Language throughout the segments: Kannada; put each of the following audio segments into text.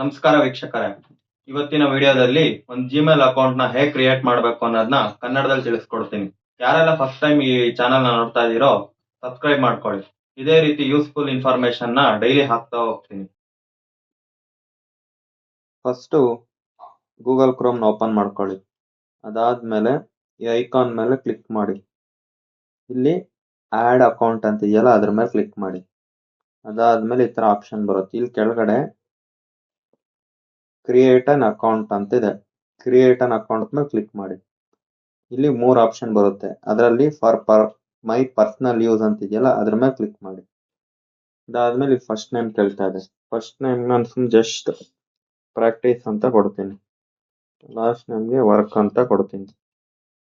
ನಮಸ್ಕಾರ ವೀಕ್ಷಕರೇ. ಇವತ್ತಿನ ವಿಡಿಯೋದಲ್ಲಿ ಒಂದು ಜಿಮೇಲ್ ಅಕೌಂಟ್ನ ಹೇಗೆ ಕ್ರಿಯೇಟ್ ಮಾಡಬೇಕು ಅನ್ನೋದನ್ನ ಕನ್ನಡದಲ್ಲಿ ತಿಳಿಸ್ಕೊಡ್ತೀನಿ. ಯಾರೆಲ್ಲ ಫಸ್ಟ್ ಟೈಮ್ ಈ ಚಾನಲ್ನ ನೋಡ್ತಾ ಇದೀರೋ ಸಬ್ಸ್ಕ್ರೈಬ್ ಮಾಡ್ಕೊಳ್ಳಿ. ಇದೇ ರೀತಿ ಯೂಸ್ಫುಲ್ ಇನ್ಫಾರ್ಮೇಶನ್ನ ಡೈಲಿ ಹಾಕ್ತಾ ಹೋಗ್ತೀನಿ. ಫಸ್ಟ್ ಗೂಗಲ್ನ ಓಪನ್ ಮಾಡ್ಕೊಳ್ಳಿ. ಅದಾದ್ಮೇಲೆ ಈ ಐಕಾನ್ ಮೇಲೆ ಕ್ಲಿಕ್ ಮಾಡಿ. ಇಲ್ಲಿ ಆಡ್ ಅಕೌಂಟ್ ಅಂತ ಇದೆಯಲ್ಲ ಅದ್ರ ಮೇಲೆ ಕ್ಲಿಕ್ ಮಾಡಿ. ಅದಾದ್ಮೇಲೆ ಈ ತರ ಆಪ್ಷನ್ ಬರುತ್ತೆ. ಇಲ್ಲಿ ಕೆಳಗಡೆ ಕ್ರಿಯೇಟ್ ಅನ್ ಅಕೌಂಟ್ ಅಂತ ಇದೆ ಕ್ರಿಯೇಟ್ ಅನ್ ಅಕೌಂಟ್ ಮೇಲೆ ಕ್ಲಿಕ್ ಮಾಡಿ. ಇಲ್ಲಿ ಮೂರು ಆಪ್ಷನ್ ಬರುತ್ತೆ. ಅದರಲ್ಲಿ for per my personal use ಅಂತ ಇದೆಯಲ್ಲ ಅದ್ರ ಮೇಲೆ ಕ್ಲಿಕ್ ಮಾಡಿ. ಅದಾದ್ಮೇಲೆ ಫಸ್ಟ್ ನೇಮ್ ಕೇಳ್ತಾ ಇದೆ. ಫಸ್ಟ್ ನೇಮ್ ನಾನು ಸುಮ್ ಜಸ್ಟ್ ಪ್ರಾಕ್ಟೀಸ್ ಅಂತ ಕೊಡ್ತೀನಿ. ಲಾಸ್ಟ್ ನೇಮ್ಗೆ ವರ್ಕ್ ಅಂತ ಕೊಡ್ತೀನಿ.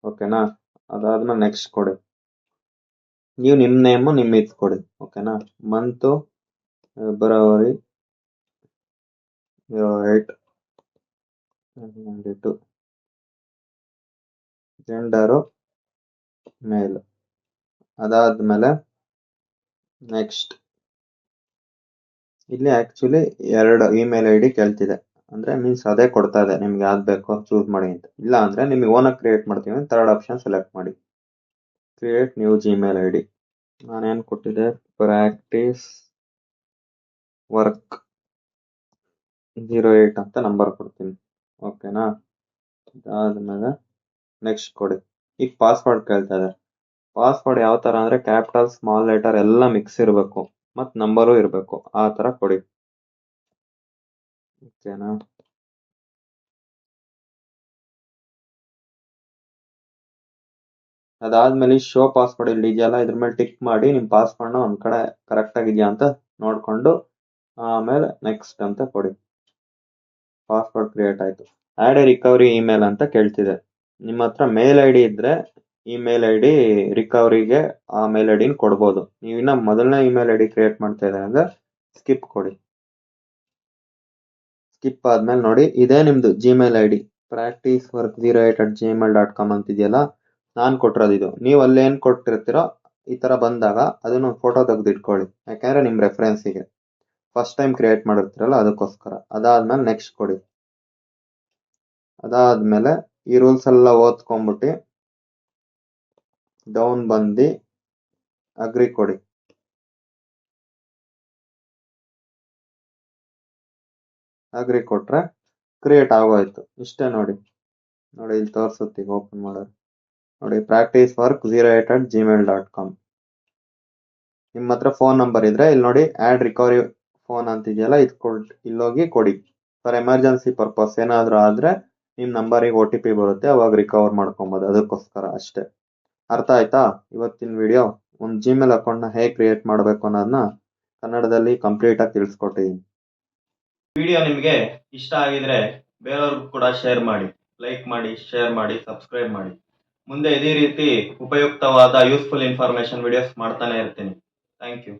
ಓಕೆನಾ ಅದಾದ್ಮೇಲೆ ನೆಕ್ಸ್ಟ್ ಕೊಡಿ. ನೀವು ನಿಮ್ಮ ನೇಮು ನಿಮ್ಮ ಇದು ಕೊಡಿ ಓಕೆನಾ month February eight gender male. ಅದಾದ್ಮೇಲೆ ನೆಕ್ಸ್ಟ್ ಇಲ್ಲಿ ಆಕ್ಚುಲಿ ಎರಡು ಇಮೇಲ್ ಐ ಡಿ ಕೇಳ್ತಿದೆ. ಅಂದ್ರೆ ಮೀನ್ಸ್ ಅದೇ ಕೊಡ್ತಾ ಇದೆ. ನಿಮ್ಗೆ ಯಾವ್ದು ಬೇಕೋ ಚೂಸ್ ಮಾಡಿ ಅಂತ. ಇಲ್ಲ ಅಂದ್ರೆ ನಿಮಗೆ ಓನಾಗಿ ಕ್ರಿಯೇಟ್ ಮಾಡ್ತೀವಿ ಥರ್ಡ್ ಆಪ್ಷನ್ ಸೆಲೆಕ್ಟ್ ಮಾಡಿ. Create new Gmail I D ನಾನೇನು ಕೊಟ್ಟಿದ್ದೆ ಪ್ರಾಕ್ಟೀಸ್ ವರ್ಕ್ ಜೀರೋ ಏಟ್ ಅಂತ ನಂಬರ್ ಕೊಡ್ತೀನಿ. ಓಕೆನಾ? ಅದಾದ್ಮೇಲೆ ನೆಕ್ಸ್ಟ್ ಕೊಡಿ. ಈಗ ಪಾಸ್ವರ್ಡ್ ಕೇಳ್ತಾ ಇದೆ ಪಾಸ್ವರ್ಡ್ ಯಾವ ಥರ ಅಂದರೆ ಕ್ಯಾಪಿಟಲ್ ಸ್ಮಾಲ್ ಲೆಟರ್ ಎಲ್ಲ ಮಿಕ್ಸ್ ಇರಬೇಕು. ಮತ್ತು ನಂಬರು ಇರಬೇಕು. ಆ ತರ ಕೊಡಿ. ಓಕೆನಾ? ಅದಾದ್ಮೇಲೆ ಶೋ ಪಾಸ್ವರ್ಡ್ ಇಲ್ಲಿ ಇದೆಯಲ್ಲ, ಇದ್ರ ಮೇಲೆ ಟಿಕ್ ಮಾಡಿ ನಿಮ್ಮ ಪಾಸ್ವರ್ಡ್ ಒಂದು ಕಡೆ ಕರೆಕ್ಟ್ ಆಗಿದೆಯಾ ಅಂತ ನೋಡ್ಕೊಂಡು, ಆಮೇಲೆ ನೆಕ್ಸ್ಟ್ ಅಂತ ಕೊಡಿ. ಪಾಸ್ವರ್ಡ್ ಕ್ರಿಯೇಟ್ ಆಯಿತು. ಆಡ್ ಎ ರಿಕವರಿ ಇಮೇಲ್ ಅಂತ ಕೇಳ್ತಿದೆ. ನಿಮ್ಮ ಹತ್ರ ಮೇಲ್ ಐ ಡಿ ಇದ್ರೆ ಇಮೇಲ್ ಐ ಡಿ ರಿಕವರಿಗೆ ಆ ಮೇಲ್ ಐ ಡಿನ ಕೊಡ್ಬೋದು. ನೀವು ಇನ್ನ ಮೊದಲನೇ ಇಮೇಲ್ ಐ ಡಿ ಕ್ರಿಯೇಟ್ ಮಾಡ್ತಾ ಇದ್ದಾರೆ ಅಂದ್ರೆ ಸ್ಕಿಪ್ ಕೊಡಿ. ಸ್ಕಿಪ್ ಆದ್ಮೇಲೆ ನೋಡಿ, ಇದೇ ನಿಮ್ದು Gmail I D practice work zero eight at Gmail dot com ಅಂತಿದೆಯಲ್ಲ, ನಾನು ಕೊಟ್ಟಿರೋದು ಇದು. ನೀವು ಅಲ್ಲೇನು ಕೊಟ್ಟಿರ್ತೀರೋ ಈ ತರ ಬಂದಾಗ ಅದನ್ನ ಫೋಟೋ ತೆಗೆದಿಟ್ಕೊಳ್ಳಿ. ಯಾಕಂದ್ರೆ ನಿಮ್ ರೆಫರೆನ್ಸಿಗೆ ಫಸ್ಟ್ ಟೈಮ್ ಕ್ರಿಯೇಟ್ ಮಾಡಿರ್ತೀರಲ್ಲ, ಅದಕ್ಕೋಸ್ಕರ. ಅದಾದ್ಮೇಲೆ ನೆಕ್ಸ್ಟ್ ಕೊಡಿ. ಅದಾದ್ಮೇಲೆ ಈ ರೂಲ್ಸ್ ಎಲ್ಲ ಓದ್ಕೊಂಡ್ಬಿಟ್ಟು ಡೌನ್ ಬಂದು ಅಗ್ರಿ ಕೊಡಿ. ಅಗ್ರಿ ಕೊಟ್ರೆ ಕ್ರಿಯೇಟ್ ಆಗೋಯ್ತು. ಇಷ್ಟೇ ನೋಡಿ. ನೋಡಿ ಇಲ್ಲಿ ತೋರಿಸುತ್ತೆ ಈಗ ಓಪನ್ ಮಾಡೋರು ನೋಡಿ practice work zero eight at Gmail dot com ನಿಮ್ಮ ಹತ್ರ ಫೋನ್ ನಂಬರ್ ಇದ್ರೆ ಇಲ್ಲಿ ನೋಡಿ ಆ್ಯಡ್ ರಿಕವರಿ ಫೋನ್ ಅಂತ ಇದೆಯಲ್ಲ ಇದು ಕೊಡ್ ಇಲ್ಲೋಗಿ ಕೊಡಿ. ಫಾರ್ ಎಮರ್ಜೆನ್ಸಿ ಪರ್ಪಸ್ ಏನಾದರೂ ಆದ್ರೆ ನಿಮ್ಮ ನಂಬರಿಗೆ ಒ ಟಿ ಪಿ ಬರುತ್ತೆ, ಅವಾಗ ರಿಕವರ್ ಮಾಡ್ಕೊಬೋದು, ಅದಕ್ಕೋಸ್ಕರ ಅಷ್ಟೇ. ಅರ್ಥ ಆಯ್ತಾ? ಇವತ್ತಿನ ವಿಡಿಯೋ ಒಂದು ಜಿಮೇಲ್ ಅಕೌಂಟ್ನ ಹೇಗೆ ಕ್ರಿಯೇಟ್ ಮಾಡಬೇಕು ಅನ್ನೋದನ್ನ ಕನ್ನಡದಲ್ಲಿ ಕಂಪ್ಲೀಟ್ ಆಗಿ ತಿಳಿಸ್ಕೊಟ್ಟಿದ್ದೀನಿ ವಿಡಿಯೋ ನಿಮಗೆ ಇಷ್ಟ ಆಗಿದ್ರೆ ಬೇರೆಯವ್ರಿಗೂ ಕೂಡ ಶೇರ್ ಮಾಡಿ ಲೈಕ್ ಮಾಡಿ ಶೇರ್ ಮಾಡಿ ಸಬ್ಸ್ಕ್ರೈಬ್ ಮಾಡಿ. ಮುಂದೆ ಇದೇ ರೀತಿ ಉಪಯುಕ್ತವಾದ ಯೂಸ್ಫುಲ್ ಇನ್ಫಾರ್ಮೇಶನ್ ವಿಡಿಯೋಸ್ ಮಾಡ್ತಾನೆ ಇರ್ತೀನಿ. Thank you